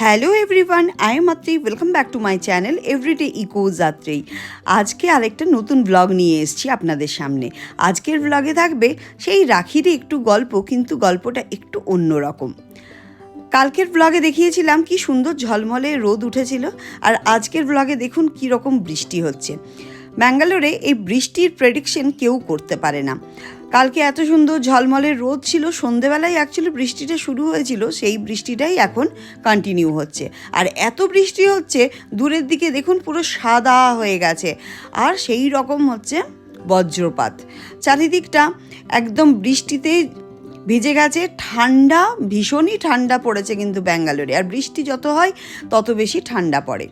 Hello everyone I am Matri welcome back to my channel everyday eco Jatri আজকে আরেকটা নতুন blog নিয়ে এসেছি আপনাদের সামনে। আজকের ব্লগে থাকবে সেই রাখিরই একটু গল্প, কিন্তু গল্পটা একটু অন্যরকম। কালকের ব্লগে দেখিয়েছিলাম কি সুন্দর ঝলমলে রোদ উঠেছিল, আর আজকের ব্লগে দেখুন কি রকম বৃষ্টি হচ্ছে। ব্যাঙ্গালোরে এই বৃষ্টির প্রেডিকশন কেউ করতে পারে না। কালকে এত সুন্দর ঝলমলে রোদ ছিল, সন্ধেবেলায় অ্যাকচুয়ালি বৃষ্টিটা শুরু হয়েছিল, সেই বৃষ্টিটাই এখন কন্টিনিউ হচ্ছে। আর এত বৃষ্টি হচ্ছে, দূরের দিকে দেখুন পুরো সাদা হয়ে গেছে। আর সেই রকম হচ্ছে বজ্রপাত। চারিদিকটা একদম বৃষ্টিতে ভিজে গেছে, ঠান্ডা, ভীষণই ঠান্ডা পড়েছে কিন্তু ব্যাঙ্গালোরে। আর বৃষ্টি যত হয়, তত বেশি ঠান্ডা পড়ে।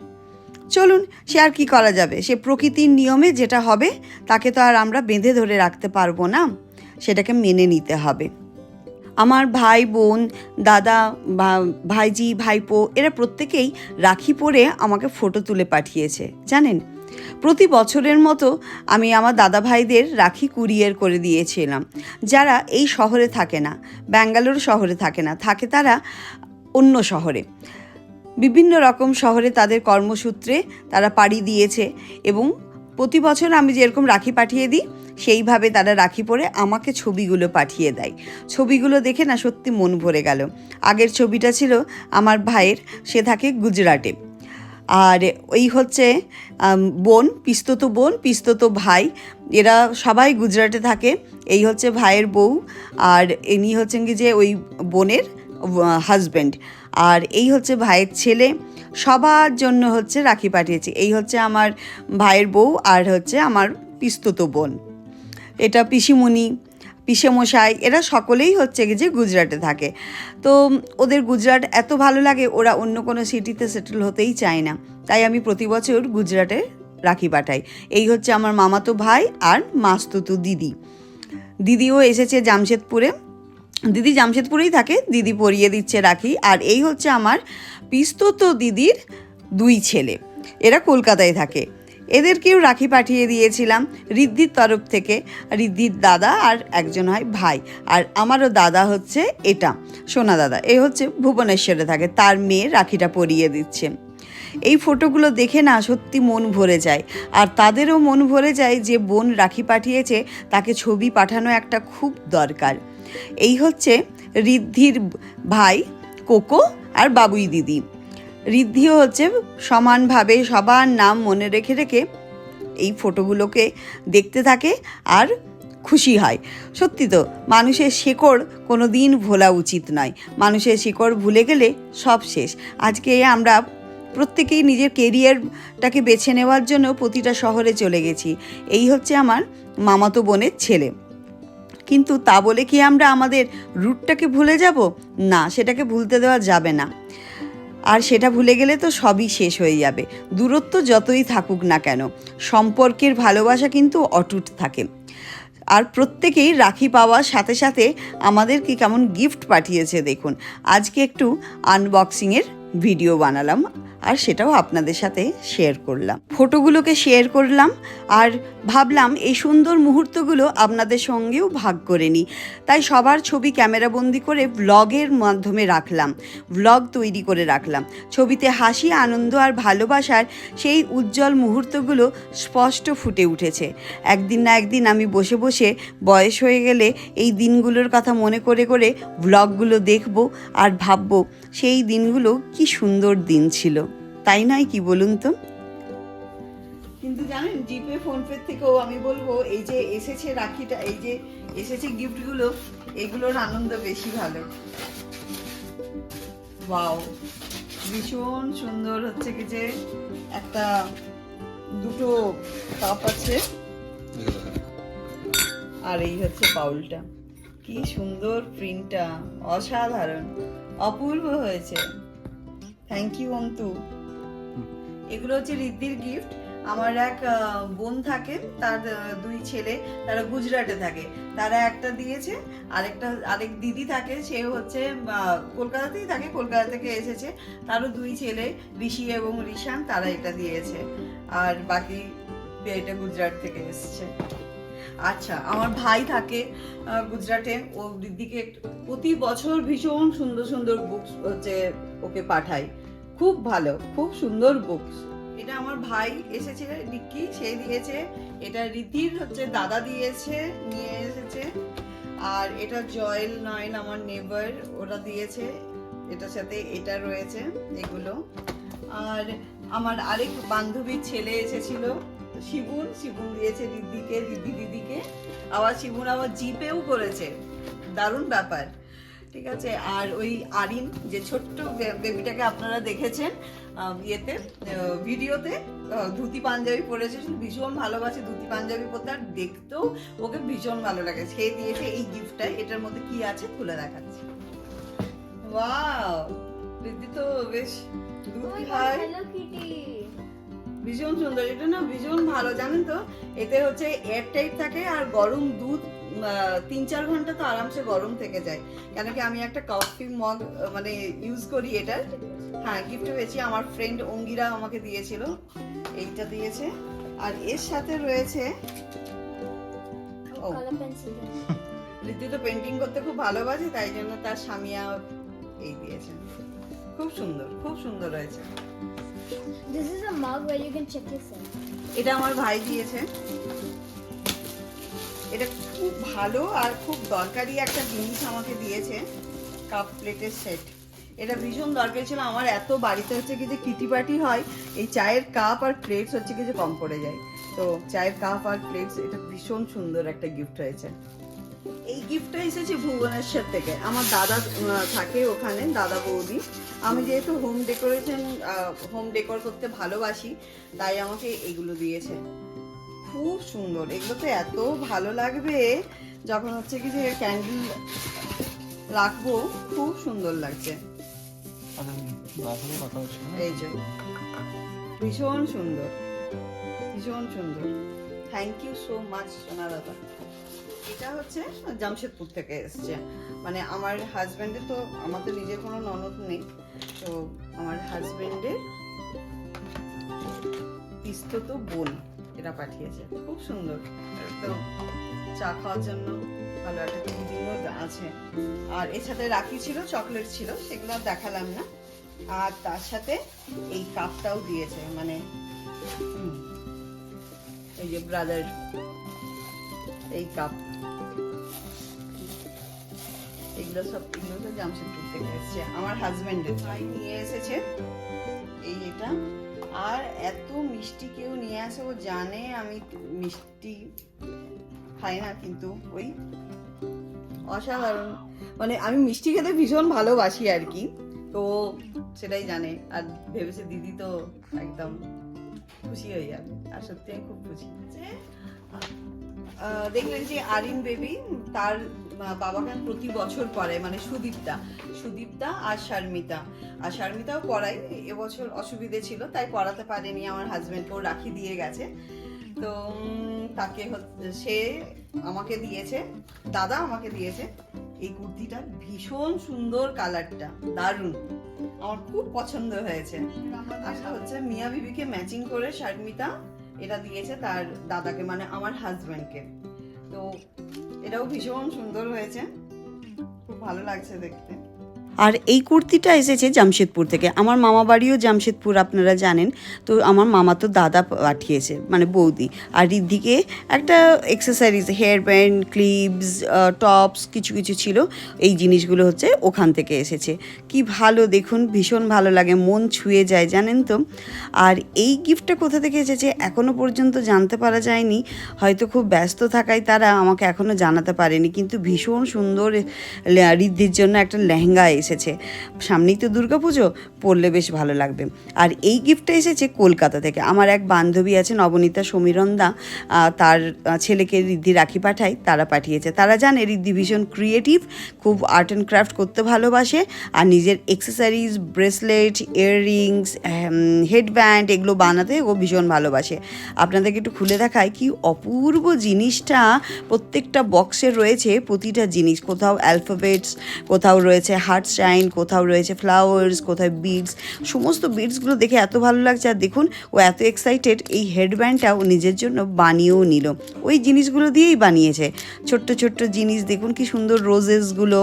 চলুন, সে আর কি করা যাবে? সে প্রকৃতির নিয়মে যেটা হবে, তাকে তো আর আমরা বেঁধে ধরে রাখতে পারব না। সেটাকে মেনে নিতে হবে। আমার ভাই, বোন, দাদা ভাইজি, ভাইপো এরা প্রত্যেকেই রাখি পরে আমাকে ফটো তুলে পাঠিয়েছে, জানেন? প্রতি বছরের মতো আমি আমার দাদা ভাইদের রাখি কুরিয়ার করে দিয়েছিলাম। যারা এই শহরে থাকে না, ব্যাঙ্গালোর শহরে থাকে না, থাকে তারা অন্য শহরে। বিভিন্ন রকম শহরে তাদের কর্মসূত্রে তারা পাড়ি দিয়েছে এবং প্রতি বছর আমি যেরকম রাখি পাঠিয়ে দিই, সেইভাবে তারা রাখি পরে আমাকে ছবিগুলো পাঠিয়ে দেয়। ছবিগুলো দেখে না সত্যি মন ভরে গেল। আগের ছবিটা ছিল আমার ভাইয়ের, সে থাকে গুজরাটে। আর ওই হচ্ছে বোন, পিস্তত বোন, পিস্তত ভাই। এরা সবাই গুজরাটে থাকে। এই হচ্ছে ভাইয়ের বউ আর ইনি হচ্ছেন কি যে ওই বোনের হাজব্যান্ড আর এই হচ্ছে ভাইয়ের ছেলে। সবার জন্য হচ্ছে রাখি পাঠিয়েছি। এই হচ্ছে আমার ভাইয়ের বউ আর হচ্ছে আমার পিস্তত বোন। এটা পিসিমণি, পিসেমশাই, এরা সকলেই হচ্ছে যে গুজরাটে থাকে। তো ওদের গুজরাট এত ভালো লাগে, ওরা অন্য কোনো সিটিতে সেটেল হতেই চায় না। তাই আমি প্রতি বছর গুজরাটে রাখি পাঠাই। এই হচ্ছে আমার মামাতো ভাই আর মাস্তুতু দিদি। দিদিও এসেছে জামশেদপুরে। দিদি জামশেদপুরেই থাকে, দিদি পরিয়ে দিচ্ছে রাখি। আর এই হচ্ছে আমার পিস্তত দিদির দুই ছেলে। এরা কলকাতায় থাকে। এদেরকেও রাখি পাঠিয়ে দিয়েছিলাম রিদ্ধির তরফ থেকে। রিদ্ধির দাদা আর একজন হয় ভাই। আর আমারও দাদা হচ্ছে এটা, সোনা দাদা। এ হচ্ছে ভুবনেশ্বরে থাকে। তার মেয়ে রাখিটা পরিয়ে দিচ্ছে। এই ফটোগুলো দেখে না সত্যি মন ভরে যায়। আর তাদেরও মন ভরে যায় যে বোন রাখি পাঠিয়েছে, তাকে ছবি পাঠানো একটা খুব দরকার। এই হচ্ছে ঋদ্ধির ভাই কোকো আর বাবুই দিদি। রিদ্ধিও হচ্ছে সমানভাবে সবার নাম মনে রেখে রেখে এই ফটোগুলোকে দেখতে থাকে আর খুশি হয়। সত্যি তো, মানুষের শেকড় কোনো দিন ভোলা উচিত নয়। মানুষের শিকড় ভুলে গেলে সব শেষ। আজকে আমরা প্রত্যেকেই নিজের কেরিয়ারটাকে বেছে নেওয়ার জন্য প্রতিটা শহরে চলে গেছি। এই হচ্ছে আমার মামাতো বোনের ছেলে। কিন্তু তা বলে কি আমরা আমাদের রুটটাকে ভুলে যাব? না, সেটাকে ভুলতে দেওয়া যাবে না। আর সেটা ভুলে গেলে তো সবই শেষ হয়ে যাবে। দূরত্ব যতই থাকুক না কেন, সম্পর্কের ভালোবাসা কিন্তু অটুট থাকে। আর প্রত্যেকেই রাখি পাওয়ার সাথে সাথে আমাদেরকে কেমন গিফট পাঠিয়েছে দেখুন। আজকে একটু আনবক্সিংয়ের ভিডিও বানালাম। আর সেটাও আপনাদের সাথে শেয়ার করলাম। ফটোগুলোকে শেয়ার করলাম আর ভাবলাম এই সুন্দর মুহূর্তগুলো আপনাদের সঙ্গেও ভাগ করে নিই। তাই সবার ছবি ক্যামেরাবন্দি করে ব্লগের মাধ্যমে রাখলাম। ব্লগ তৈরি করে রাখলাম। ছবিতে হাসি, আনন্দ আর ভালোবাসার সেই উজ্জ্বল মুহূর্তগুলো স্পষ্ট ফুটে উঠেছে। একদিন না একদিন আমি বসে বসে বয়স হয়ে গেলে এই দিনগুলোর কথা মনে করে করে ব্লগগুলো দেখব আর ভাববো সেই দিনগুলো কি সুন্দর দিন ছিল। তাই নয় কি বলুন তো? কিন্তু জানেন, জিপে, ফোনপে থেকেও আমি বলব, এই যে এসেছে রাখিটা, এই যে এসেছে গিফটগুলো, এগুলোর আনন্দ বেশি ভালো। ওয়াও, ভীষণ সুন্দর হচ্ছে কি যে একটা দুটো কাপ আছে। আর এই হচ্ছে পাউলটা কি সুন্দর প্রিন্টটা অসাধারণ। অপূর্ব হয়েছে। Thank you Antu. এগুলো হচ্ছে রিদ্ধির গিফট আমার এক বোন থাকে, তার দুই ছেলে, তারা গুজরাটে থাকে। তারা একটা দিয়েছে, আরেকটা, আরেক দিদি থাকে, সে হচ্ছে কলকাতাতেই থাকে, কলকাতা থেকে এসেছে। তারও দুই ছেলে, ঋষি এবং ঋষান, তারা এটা দিয়েছে। আর বাকি এটা গুজরাট থেকে এসেছে। আচ্ছা আমার ভাই থাকে গুজরাটে। ও দিদিকে প্রতি বছর ভীষণ সুন্দর সুন্দর বুকস হচ্ছে ওকে পাঠাই। খুব ভালো, খুব সুন্দর বুকস এটা আমার ভাই এসেছে ডিক্কি সে দিয়েছে। এটা রীতির হচ্ছে, দাদা দিয়েছে, নিয়ে এসেছে। আর এটা জয়েল নয়ন আমার নেবার ওরা দিয়েছে। এটার সাথে এটা রয়েছে এগুলো। আর আমার আরেক বান্ধবীর ছেলে এসেছিল। শিবুন শিবুন দিয়েছে দিদিকে দিদি দিদিকে। আবার শিবুন আবার জিপেও করেছে। দারুণ ব্যাপার। ঠিক আছে? আর ওই আরিন যে ছোট্ট বেবিটাকে আপনারা দেখেছেন ইয়েতে ভিডিওতে ধুতি পাঞ্জাবি পরেছে। ভীষণ ভালোবাসে ধুতি পাঞ্জাবি পরতে। আর দেখতেও ওকে ভীষণ ভালো লাগে। সে দিয়েছে এই গিফটটা এটার মধ্যে কি আছে খুলে দেখাচ্ছে। ওয়াও! দিদি তো বেশ দুধ খায় ভীষণ সুন্দর এটা না ভীষণ ভালো জানেন তো? এতে হচ্ছে এয়ার টাইট থাকে আর গরম দুধ তিন চার ঘণ্টা তো আরামসে গরম থেকে যায়। কেন কি আমি একটা কফি মগ মানে ইউজ করি এটার হ্যাঁ গিফট পেয়েছি আমার ফ্রেন্ড অঙ্গিরা আমাকে দিয়েছিল এইটা দিয়েছে। আর এর সাথে রয়েছে ও তো পেন্টিং করতে খুব ভালোবাসে তাই জন্য তার স্বামীয়া এই দিয়েছে। খুব সুন্দর খুব সুন্দর রয়েছে this is a mug where you can check yourself এটা আমার ভাই দিয়েছে। এটা খুব ভালো আর খুব দরকারি একটা জিনিস আমাকে দিয়েছে, কাপ প্লেটের সেট। এটা ভীষণ দরকারি ছিল। আমার এত বাড়িতে হচ্ছে কি যে কিটি পার্টি হয়, এই চায়ের কাপ আর প্লেটস হচ্ছে কি যে কম পড়ে যায়। তো চায়ের কাপ আর প্লেটস, এটা ভীষণ সুন্দর একটা গিফট হয়েছে। এই গিফটটা এসেছে ভুবনেশ্বর থেকে। আমার দাদা থাকে ওখানে দাদা বৌদি। আমি যেহেতু হোম ডেকোরেশন হোম ডেকোর করতে ভালোবাসি তাই আমাকে এগুলো দিয়েছে। খুব সুন্দর। এগুলো তো এত ভালো লাগবে যখন হচ্ছে কি যে ক্যান্ডেল রাখব খুব সুন্দর লাগছে। আচ্ছা? এই যে। ভীষণ সুন্দর। ভীষণ সুন্দর। থ্যাংক ইউ সো মাচ সোনা দাদা। এটা হচ্ছে জামশেদপুর থেকে এসছে। মানে আমার হাজব্যান্ডের তো আমার তো নিজের কোনো ননদ নেই, তো আমার হাজব্যান্ডের পিস্তত বোন এটা পাঠিয়েছে। খুব সুন্দর। তো চা খাওয়ার জন্য ভালো একটা পুডিংও আছে। আর এর সাথে রাখি ছিল চকলেট ছিল, সেগুলো দেখালাম না। আর তার সাথে এই কাপটাও দিয়েছে মানে এই যে ব্রাদার এই কাপ এগুলো সব এগুলো তো জামশেদপুর থেকে এসেছে। আমার হাজবেন্ডের ভাই নিয়ে এসেছে। এই এটা। আর এত মিষ্টি কেউ নিয়ে আসে, ও জানে আমি মিষ্টি খাই না, কিন্তু ওই অসাধারণ। মানে আমি মিষ্টি খেতে ভীষণ ভালোবাসি আর কি। তো সেটাই জানে। আর ভেবেছে দিদি তো একদম খুশি হয়ে যাবে। আর সত্যি খুব খুশি। দেখলেন যে আরিন বেবি, তার বাবাকে প্রতি বছর পড়ায় মানে সুদীপ্তা। সুদীপ্তা আর শারমিতা। আর শারমিতাও পড়াই এবছর অসুবিধে ছিল, তাই পড়াতে পারেনি, আমার হাজবেন্ডকেও রাখি দিয়ে গেছে। তো তাকে সে আমাকে দিয়েছে, দাদা আমাকে দিয়েছে, এই কুর্তিটা ভীষণ সুন্দর কালারটা, দারুণ। আমার খুব পছন্দ হয়েছে। আশা হচ্ছে মিয়া বিবিকে ম্যাচিং করে শারমিতা এটা দিয়েছে তার দাদাকে মানে আমার হাজব্যান্ডকে তো এটাও ভীষণ সুন্দর হয়েছে। খুব ভালো লাগছে দেখতে। আর এই কুর্তিটা এসেছে জামশেদপুর থেকে। আমার মামা বাড়িও জামশেদপুর, আপনারা জানেন। তো আমার মামা তো দাদা পাঠিয়েছে মানে বৌদি। আর রিদ্ধিকে একটা accessories hair band clips tops কিছু কিছু ছিল। এই জিনিসগুলো হচ্ছে ওখান থেকে এসেছে। কি ভালো, দেখুন, ভীষণ ভালো লাগে, মন ছুঁয়ে যায়, জানেন তো। আর এই গিফটটা কোথা থেকে এসেছে এখনও পর্যন্ত জানতে পারা যায়নি। হয়তো খুব ব্যস্ত থাকায় তারা আমাকে এখনও জানাতে পারেনি। কিন্তু ভীষণ সুন্দর রিদ্ধির জন্য একটা লেহেঙ্গা এসেছে। সামনেই তো দুর্গাপুজো, পড়লে বেশ ভালো লাগবে। আর এই গিফটটা এসেছে কলকাতা থেকে। আমার এক বান্ধবী আছে, নবনীতা সমীরন্দা তার ছেলেকে রিদ্ধি রাখি পাঠায়, তারা পাঠিয়েছে। তারা জানে রিদ্ধি ভীষণ ক্রিয়েটিভ খুব আর্ট অ্যান্ড ক্রাফট করতে ভালোবাসে, আর নিজের এক্সেসারিজ ব্রেসলেট ইয়াররিংস হেডব্যান্ড এগুলো বানাতে ও ভীষণ ভালোবাসে। আপনাদেরকে একটু খুলে দেখায় কি অপূর্ব জিনিসটা প্রত্যেকটা বক্সে রয়েছে, প্রতিটা জিনিস। কোথাও অ্যালফাবেটস কোথাও রয়েছে হার্ট সানশাইন কোথাও রয়েছে ফ্লাওয়ার্স, কোথায় বিডস, সমস্ত বিডসগুলো দেখে এত ভালো লাগছে। আর দেখুন, ও এত এক্সাইটেড এই হেডব্যান্ডটা ও নিজের জন্য বানিয়েও নিল। ওই জিনিসগুলো দিয়েই বানিয়েছে। ছোট্ট ছোট্ট জিনিস, দেখুন কি সুন্দর রোজেসগুলো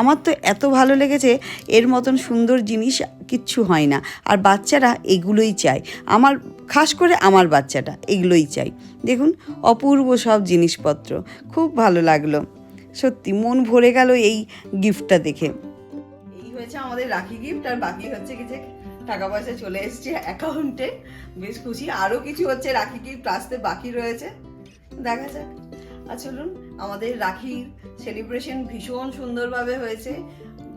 আমার তো এত ভালো লেগেছে, এর মতন সুন্দর জিনিস কিচ্ছু হয় না। আর বাচ্চারা এগুলোই চায়। আমার, খাস করে আমার বাচ্চাটা, এগুলোই চাই দেখুন, অপূর্ব সব জিনিসপত্র। খুব ভালো লাগল। সত্যি, মন ভরে গেল এই গিফটটা দেখে। হয়েছে আমাদের রাখি গিফট আর বাকি হচ্ছে কি যে টাকা পয়সা চলে এসছে অ্যাকাউন্টে বেশ খুশি। আরও কিছু হচ্ছে রাখি গিফট আসতে বাকি রয়েছে। দেখা যাক। আর চলুন, আমাদের রাখির সেলিব্রেশন ভীষণ সুন্দরভাবে হয়েছে।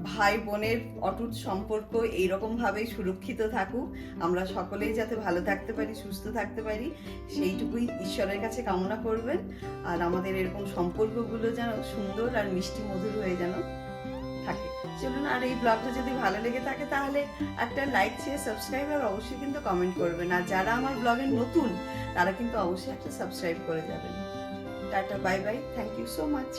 ভাই বোনের অটুট সম্পর্ক এইরকমভাবেই সুরক্ষিত থাকুক। আমরা সকলেই যাতে ভালো থাকতে পারি, সুস্থ থাকতে পারি, সেইটুকুই ঈশ্বরের কাছে কামনা করবেন। আর আমাদের এরকম সম্পর্কগুলো যেন সুন্দর আর মিষ্টি মধুর হয়ে যেন থাকে। চলুন, আর এই ব্লগটা যদি ভালো লেগে থাকে, তাহলে একটা লাইক শেয়ার সাবস্ক্রাইব আর অবশ্যই কিন্তু কমেন্ট করবেন। আর যারা আমার ব্লগে নতুন, তারা কিন্তু অবশ্যই একটা সাবস্ক্রাইব করে যাবেন। Tata bye bye thank you so much